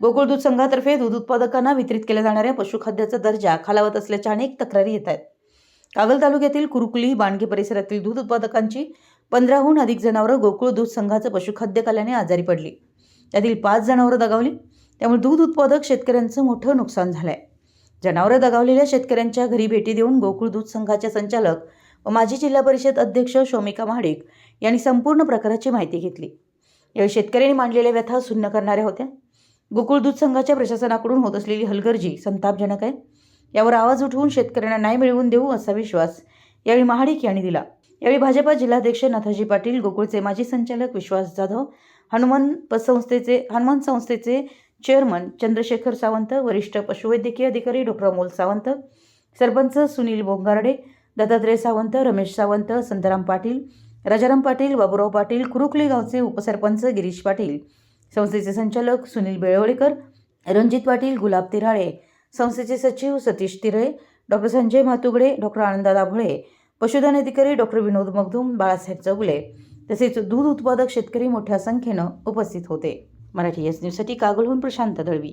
गोकुळ दूध संघातर्फे दूध उत्पादकांना वितरित केल्या जाणाऱ्या पशुखाद्याचा दर्जा खालावत असल्याच्या अनेक तक्रारी येत आहेत. कागल तालुक्यातील कुरुकुली बाणगे परिसरातील दूध उत्पादकांची पंधराहून अधिक जनावरं गोकुळ दूध संघाचं पशुखाद्य खाल्याने आजारी पडली. त्यातील पाच जनावरं दगावली. त्यामुळे दूध उत्पादक शेतकऱ्यांचं मोठं नुकसान झालं आहे जनावरं दगावलेल्या शेतकऱ्यांच्या घरी भेटी देऊन गोकुळ दूध संघाचे संचालक व माजी जिल्हा परिषद अध्यक्ष शोमिका महाडिक यांनी संपूर्ण प्रकाराची माहिती घेतली. यावेळी शेतकऱ्यांनी मांडलेल्या व्यथा सुन्न करणाऱ्या होत्या. गोकुळ दूध संघाच्या प्रशासनाकडून होत असलेली हलगर्जी संतापजनक आहे. यावर आवाज उठवून शेतकऱ्यांना न्याय मिळवून देऊ असा विश्वास यावेळी महाडिक यांनी दिला. यावेळी भाजपा जिल्हाध्यक्ष नाथाजी पाटील गोकुळचे माजी संचालक विश्वास जाधव हनुमान संस्थेचे हनुमान संस्थेचे चेअरमन चंद्रशेखर सावंत वरिष्ठ पशुवैद्यकीय अधिकारी डॉक्टर अमोल सावंत सरपंच सुनील बोंगारडे दत्तात्रय सावंत रमेश सावंत संतराम पाटील राजाराम पाटील बाबुराव पाटील कुरुकली गावचे उपसरपंच गिरीश पाटील संस्थेचे संचालक सुनील बेळवळेकर रणजित पाटील गुलाब तिराळे संस्थेचे सचिव सतीश तिरळे डॉक्टर संजय म्हातुगडे डॉक्टर आनंदा भळे पशुधन अधिकारी डॉक्टर विनोद मगदूम बाळासाहेब चौगुले तसेच दूध उत्पादक शेतकरी मोठ्या संख्येनं उपस्थित होते. मराठी एस न्यूजसाठी कागलहून प्रशांत दळवी.